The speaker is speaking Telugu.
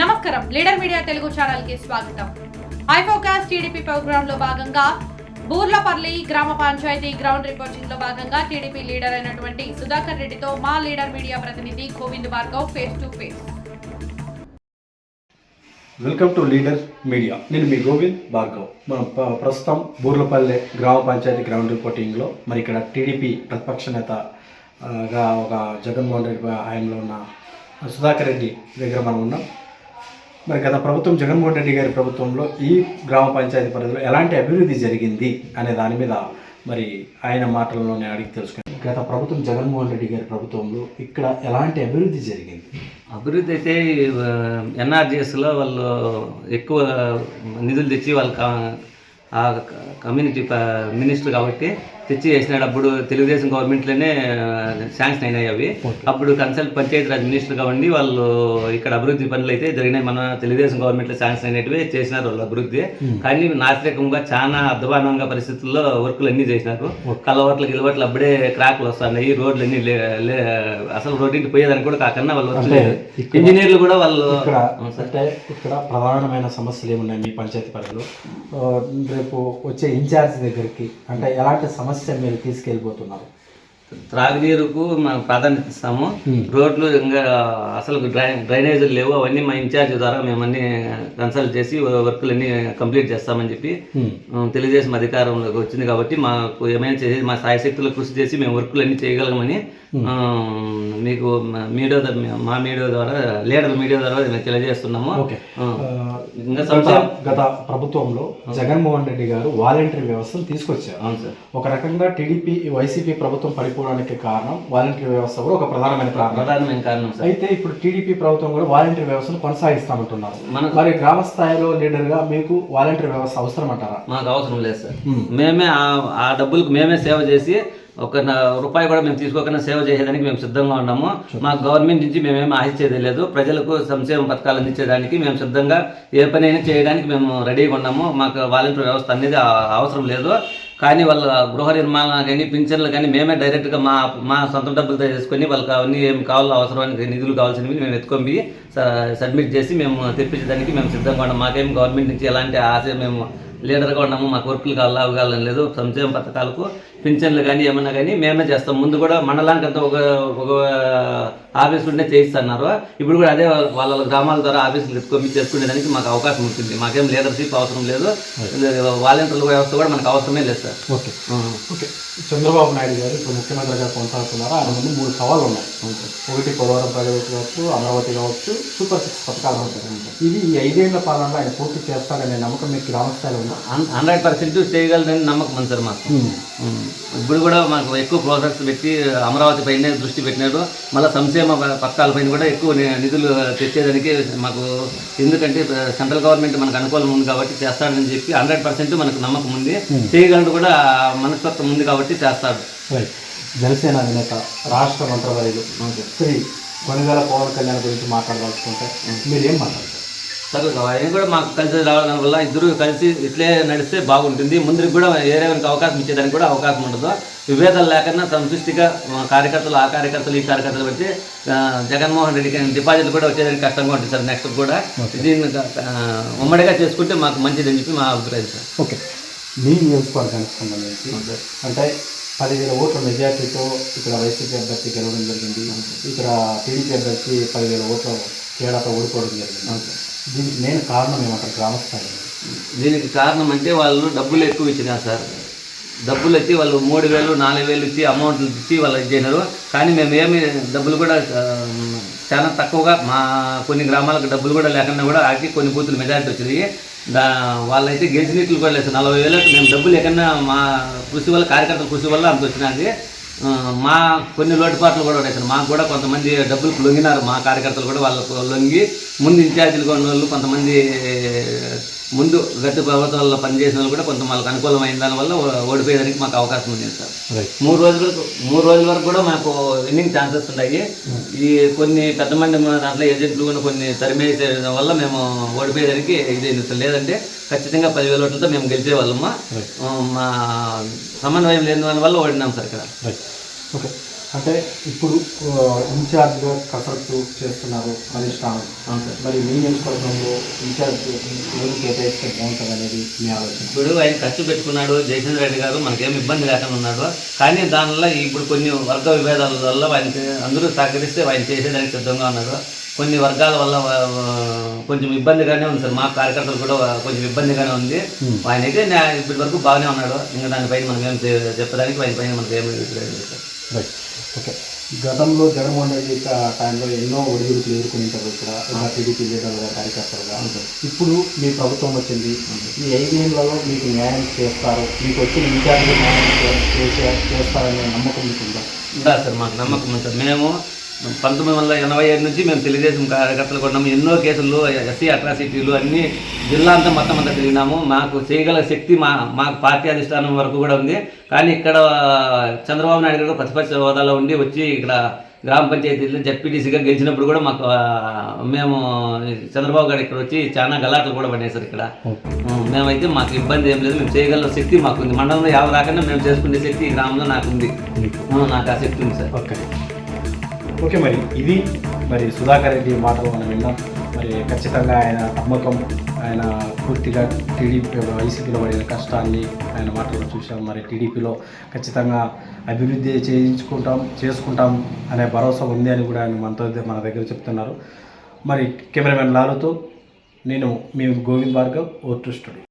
నమస్కారం. లీడర్ మీడియా తెలుగు ఛానల్కి స్వాగతం. ఐ ఫోకస్ టీడీపీ ప్రోగ్రామ్లో భాగంగా బూర్లపల్లి గ్రామ పంచాయతీ గ్రౌండ్ రిపోర్టింగ్లో భాగంగా టీడీపీ లీడర్ అయినటువంటి సుధాకర్ రెడ్డితో మా లీడర్ మీడియా ప్రతినిధి Govind Bhargav face to face welcome to leader media నేను మీ గోవింద్ భార్గవ్. మనం ప్రస్తుతం బూర్లపల్లె గ్రామ పంచాయతీ గ్రౌండ్ రిపోర్టింగ్లో మరి ఇక్కడ టీడీపీ ప్రతిపక్ష నేత గా ఒక జగన్మోహన్ రెడ్డి హయాంలో ఉన్న సుధాకర్ రెడ్డి దగ్గర మనం ఉన్నాం. మరి గత ప్రభుత్వం జగన్మోహన్ రెడ్డి గారి ప్రభుత్వంలో ఈ గ్రామ పంచాయతీ పరిధిలో ఎలాంటి అభివృద్ధి జరిగింది అనే దాని మీద మరి ఆయన మాటల్లో నేను అడిగి తెలుసుకున్నాను. గత ప్రభుత్వం జగన్మోహన్ రెడ్డి గారి ప్రభుత్వంలో ఇక్కడ ఎలాంటి అభివృద్ధి జరిగింది? అభివృద్ధి అయితే ఎన్ఆర్జిఎస్లో వాళ్ళు ఎక్కువ నిధులు తెచ్చి వాళ్ళు కా- ఆ కమ్యూనిటీ మినిస్టర్ కాబట్టి తెచ్చి చేసినాడు అప్పుడు తెలుగుదేశం గవర్నమెంట్లోనే శాంక్షన్ అయినాయి అవి. అప్పుడు కన్సల్ట్ పంచాయతీ రాజ్ మినిస్టర్గా ఉండి వాళ్ళు ఇక్కడ అభివృద్ధి పనులు అయితే జరిగినాయి. మన తెలుగుదేశం గవర్నమెంట్లో శాంక్షన్ అయినట్టువే చేసినారు వాళ్ళు అభివృద్ధి. కానీ నాసిరకంగా చాలా అధ్వానంగా పరిస్థితుల్లో వర్కులు అన్నీ చేసినారు. కలవట్లు గిలవట్లు అప్పుడే క్రాక్లు వస్తున్నాయి రోడ్లు అన్ని అసలు రోడ్డుకి పోయేదానికి కూడా కాకుండా వాళ్ళు. ఇంజనీర్లు కూడా వాళ్ళు ఇక్కడ ప్రధానమైన సమస్యలు ఏమున్నాయి మీ పంచాయతీ పరిధిలో? రేపు వచ్చే ఇన్ఛార్జ్ దగ్గరికి అంటే ఎలాంటి సమస్య మీరు తీసుకెళ్ళిపోతున్నారు? త్రాగునీరుకు మనం ప్రాధాన్యత ఇస్తాము. రోడ్లు ఇంకా అసలు డ్రై డ్రైనేజీలు లేవు. అవన్నీ మా ఇన్ఛార్జ్ ద్వారా మేము అన్ని కన్సల్ట్ చేసి వర్కులు అన్ని కంప్లీట్ చేస్తామని చెప్పి తెలుగుదేశం అధికారంలోకి వచ్చింది కాబట్టి మాకు ఏమైనా చేసి మా సాయశక్తులు కృషి చేసి మేము వర్కులు అన్ని చేయగలమని మీకు మీడియా ద్వారా- మా మీడియా ద్వారా లీడర్ మీడియా ద్వారా మేము తెలియజేస్తున్నాము. ఇంకా గత ప్రభుత్వంలో జగన్మోహన్ రెడ్డి గారు వాలంటరీ వ్యవస్థను తీసుకొచ్చారు. అవును సార్. ఒక రకంగా టీడీపీ వైసీపీ ప్రభుత్వం పడిపోవడానికి కారణం వాలంటరీ వ్యవస్థ కూడా ఒక ప్రధానమైన కారణం. ప్రధానమైన కారణం సార్. అయితే ఇప్పుడు టీడీపీ ప్రభుత్వం కూడా వాలంటరీ వ్యవస్థను కొనసాగిస్తామంటున్నారు. మన మరి గ్రామ స్థాయిలో లీడర్గా మీకు వాలంటరీ వ్యవస్థ అవసరం అంటారా? మాకు అవసరం లేదు సార్. మేమే ఆ- డబ్బులకు మేమే సేవ చేసి ఒక రూపాయి కూడా మేము తీసుకోకుండా సేవ చేసేదానికి మేము సిద్ధంగా ఉన్నాము. మా గవర్నమెంట్ నుంచి మేమేమి ఆశించేది లేదు. ప్రజలకు సంక్షేమ పథకాలు అందించేదానికి మేము సిద్ధంగా ఏ పని అయినా చేయడానికి మేము రెడీగా ఉన్నాము. మాకు వాలంటీర్ వ్యవస్థ అనేది అవసరం లేదు. కానీ వాళ్ళ గృహ నిర్మాణం కానీ పింఛన్లు కానీ మేమే డైరెక్ట్గా మా మా సొంత డబ్బులతో చేసుకొని వాళ్ళకి అవన్నీ ఏం కావాలో అవసరమైన నిధులు కావాల్సినవి మేము ఎత్తుకొని సబ్మిట్ చేసి మేము తెప్పించడానికి మేము సిద్ధంగా ఉన్నాం. మాకేం గవర్నమెంట్ నుంచి ఎలాంటి ఆశ మేము లీడర్గా ఉన్నాము మాకు వర్కులు కావాలి అవి కావాలని లేదు సంక్షేమ పథకాలకు పింఛన్లు కానీ ఏమన్నా కానీ మేమే చేస్తాం. ముందు కూడా మండలానికి అంతా ఒక ఒక ఆఫీస్ ఉంటే చేయిస్తున్నారు. ఇప్పుడు కూడా అదే వాళ్ళ గ్రామాల ద్వారా ఆఫీసులు ఎత్తుకొని చేసుకునేదానికి మాకు అవకాశం ఉంటుంది. మాకేం లీడర్షిప్ అవసరం లేదు. వాలంటీర్ల వ్యవస్థ కూడా మనకు అవసరమే లేదు sir. Okay. Okay. Chandrababu Naidu గారు ఇప్పుడు ముఖ్యమంత్రిగా కొనసాగుతున్నారు? ఆయన ముందు మూడు సవాళ్ళు ఉన్నాయి. ఒకటి పోలవరం ప్రాజెక్టు కావచ్చు అమరావతి కావచ్చు సూపర్ సిక్స్ పథకాలు ఉంటాయి. ఇవి ఈ ఐదేళ్ళ పాలనలో ఆయన పూర్తి చేస్తారనే నమ్మకం మీకు గ్రామ స్థాయిలో ఉందా? హండ్రెడ్ పర్సెంట్ చేయగలరని నమ్మకం ఉంది సార్ మాకు. ఇప్పుడు కూడా మాకు ఎక్కువ ప్రాజెక్ట్స్ పెట్టి అమరావతి పైనే దృష్టి పెట్టినారు. మళ్ళీ సంక్షేమ పథకాల పైన కూడా ఎక్కువ నిధులు తెచ్చేదానికి మాకు ఎందుకంటే సెంట్రల్ గవర్నమెంట్ మనకు అనుకూలం ఉంది కాబట్టి చేస్తాడని చెప్పి హండ్రెడ్ పర్సెంట్ మనకు నమ్మకం ఉంది. చేయగలరు కూడా మనస్తత్వం ఉంది కాబట్టి చేస్తాడు. జనసేన అధినేత రాష్ట్ర మంత్రివర్యులు శ్రీ కొనిగల పవన్ కళ్యాణ్ గురించి మాట్లాడదలుచుకుంటే మీరేం సరే ఆయన కూడా మాకు కలిసి రావడం వల్ల ఇద్దరు కలిసి ఇట్లే నడిస్తే బాగుంటుంది. ముందుకు కూడా వేరే వారికి అవకాశం ఇచ్చేదానికి కూడా అవకాశం ఉండదు. విభేదాలు లేకుండా సంతృష్టిగా మా కార్యకర్తలు ఆ కార్యకర్తలు ఈ కార్యకర్తలు ఆ, జగన్మోహన్ రెడ్డికి డిపాజిట్లు కూడా వచ్చేదానికి కష్టంగా ఉంటుంది సార్ నెక్స్ట్ కూడా. దీన్ని ఉమ్మడిగా చేసుకుంటే మాకు మంచిదని చెప్పి మా అభిప్రాయం సార్. ఓకే. మీ నియోజకవర్గానికి సంబంధించి అంటే పదివేల ఓట్ల మెజార్టీతో ఇక్కడ వైసీపీ అభ్యర్థి గెలవడం జరిగింది. ఇక్కడ టీడీపీ అభ్యర్థి పదివేల ఓట్ల తేడాతో ఓడిపోవడం జరిగింది. దీనికి నేను కారణం ఏమంటారు? గ్రామస్థాయి దీనికి కారణం అంటే వాళ్ళు డబ్బులు ఎక్కువ ఇచ్చినారు సార్. డబ్బులు ఇచ్చి వాళ్ళు మూడు వేలు నాలుగు వేలు ఇచ్చి అమౌంట్లు ఇచ్చి వాళ్ళు ఇచ్చినారు కానీ మేము ఏమి డబ్బులు కూడా చాలా తక్కువగా మా కొన్ని గ్రామాలకు డబ్బులు కూడా లేకుండా కూడా ఆకి కొన్ని బూతులు మెజారిటీ వచ్చినాయి. దా వాళ్ళైతే గెలిచినట్లు కూడా లేదు నలభై వేలకు మేము డబ్బులు ఎక్కడన్నా మా కృషి వల్ల కార్యకర్తల కృషి వల్ల అంత వచ్చినది మా కొన్ని లోటుపాట్లు కూడా ఉన్నాయి సార్. మాకు కూడా కొంతమంది డబ్బులు లొంగినారు. మా కార్యకర్తలు కూడా వాళ్ళకు లొంగి ముందు ఇన్ఛార్జీలుగా ఉన్న వాళ్ళు కొంతమంది ముందు గట్టి ప్రభుత్వాల్లో పనిచేసిన వాళ్ళు కూడా కొంత వాళ్ళకి అనుకూలమైన దానివల్ల ఓడిపోయేదానికి మాకు అవకాశం ఉంది సార్. మూడు రోజుల వరకు మూడు రోజుల వరకు కూడా మాకు విన్నింగ్ ఛాన్సెస్ ఉన్నాయి. ఈ కొన్ని పెద్ద మంది దాంట్లో ఏజెంట్లు కూడా కొన్ని తరిమేసేయడం వల్ల మేము ఓడిపోయేదానికి ఇది. లేదంటే ఖచ్చితంగా పదివేల ఓట్లతో మేము గెలిచే వాళ్ళము మా సమన్వయం లేని దాని వల్ల ఓడినాం సార్ ఇక్కడ. ఓకే. అంటే ఇప్పుడు ఇన్ఛార్జ్గా కసరత్తు చేస్తున్నారు అవును సార్. మరి మీ నియోజకవర్గంలో ఇన్ఛార్జ్ ఎవరు కేటాయిస్తే బాగుంటుంది అనేది మీ ఆలోచన? ఇప్పుడు ఆయన ఖర్చు పెట్టుకున్నాడు జయచంద్ర రెడ్డి గారు మనకేం ఇబ్బంది లేకుండా ఉన్నాడు. కానీ దానివల్ల ఇప్పుడు కొన్ని వర్గ విభేదాల వల్ల ఆయనకి అందరూ సహకరిస్తే ఆయన చేసేదానికి సిద్ధంగా ఉన్నారు. కొన్ని వర్గాల వల్ల కొంచెం ఇబ్బందిగానే ఉంది సార్. మా కార్యకర్తలు కూడా కొంచెం ఇబ్బందిగానే ఉంది. ఆయన అయితే ఇప్పటి వరకు బాగానే ఉన్నాడు. ఇంకా దానిపైన మనం ఏం చెప్పడానికి ఆయన పైన మనకి ఏమి లేదు సార్. రైట్ ఓకే గతంలో జగన్మోహన్ రెడ్డి ట- టైంలో ఎన్నో ఒడిదుడుకులు ఎదుర్కొంటారు ఇక్కడ. ఇలా టీడీపీ లీడర్లుగా కార్యకర్తలుగా ఇప్పుడు మీ ప్రభుత్వం వచ్చింది. ఈ ఐదేళ్ళలో మీకు న్యాయం చేస్తారు. మీకు వచ్చిన ఇన్ఛార్జ్ న్యాయం చేస్తారనే నమ్మకం మీకు ఉందా? సార్? మాకు నమ్మకం సార్. మేము పంతొమ్మిది వందల ఎనభై ఏడు నుంచి మేము తెలుగుదేశం కార్యకర్తలు కొన్నాము. ఎన్నో కేసులు ఎస్సీ అట్రాసిటీలు అన్ని జిల్లా అంతా మొత్తం అంతా తిరిగినాము. మాకు చేయగల శక్తి మా మాకు పార్టీ అధిష్టానం వరకు కూడా ఉంది. కానీ ఇక్కడ చంద్రబాబు నాయుడు గారు ప్రతిపక్ష హోదాలో ఉండి వచ్చి ఇక్కడ గ్రామ పంచాయతీలో జడ్పీటీసీగా గెలిచినప్పుడు కూడా మాకు మేము చంద్రబాబు గారు ఇక్కడ వచ్చి చాలా గలాట్లు కూడా పడినాయి సార్ ఇక్కడ. మేమైతే మాకు ఇబ్బంది ఏం లేదు. మేము చేయగల శక్తి మాకు ఉంది మండలంలో యాభై రాకుండా మేము చేసుకునే శక్తి ఈ గ్రామంలో నాకు ఉంది నాకు ఆ శక్తి ఉంది సార్. ఓకే. ఓకే మరి ఇది మరి సుధాకర్ రెడ్డి మాటలు మనం విన్నాం. మరి ఖచ్చితంగా ఆయన నమ్మకం ఆయన పూర్తిగా టీడీపీ వైసీపీలో పడిన కష్టాన్ని ఆయన మాటలు చూసాం మరి టీడీపీలో ఖచ్చితంగా అభివృద్ధి చేయించుకుంటాం చేసుకుంటాం అనే భరోసా ఉంది అని కూడా ఆయన మనతో మన దగ్గర చెప్తున్నారు. మరి కెమెరామెన్ లాలుతో నేను మీ గోవింద్ భార్గవ్ ఓ స్టూడియో